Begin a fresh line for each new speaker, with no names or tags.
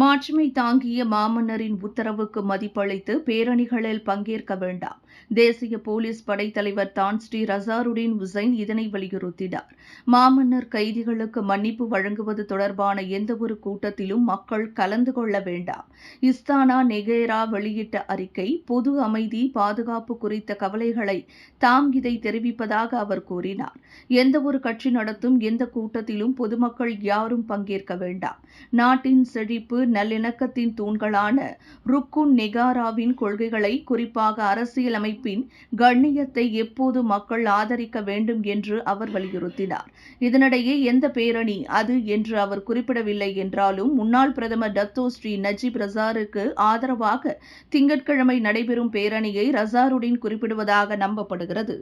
மாட்சிமை தாங்கிய மாமன்னரின் உத்தரவுக்கு மதிப்பளித்து பேரணிகளில் பங்கேற்க வேண்டாம். தேசிய போலீஸ் படைத்தலைவர் தான் ஸ்ரீ ரசாருடீன் உசைன் இதனை வலியுறுத்தினார். மாமன்னர் கைதிகளுக்கு மன்னிப்பு வழங்குவது தொடர்பான எந்தவொரு கூட்டத்திலும் மக்கள் கலந்து கொள்ள வேண்டாம். இஸ்தானா நெகேரா வெளியிட்ட அறிக்கை பொது அமைதி பாதுகாப்பு குறித்த கவலைகளை தாம் இதை தெரிவிப்பதாக அவர் கூறினார். எந்தவொரு கட்சி நடத்தும் எந்த கூட்டத்திலும் பொதுமக்கள் யாரும் பங்கேற்க வேண்டாம். நாட்டின் செழிப்பு நல்லிணக்கத்தின் தூண்களான ருக்குன் நெகாராவின் கொள்கைகளை குறிப்பாக அரசியலமைப்பின் கண்ணியத்தை எப்போது மக்கள் ஆதரிக்க வேண்டும் என்று அவர் வலியுறுத்தினார். இதனிடையே எந்த பேரணி அது என்று அவர் குறிப்பிடவில்லை என்றாலும் முன்னாள் பிரதமர் டத்தோ ஸ்ரீ நஜீப் ரசாருக்கு ஆதரவாக திங்கட்கிழமை நடைபெறும் பேரணியை ரசாருடன் குறிப்பிடுவதாக நம்பப்படுகிறது.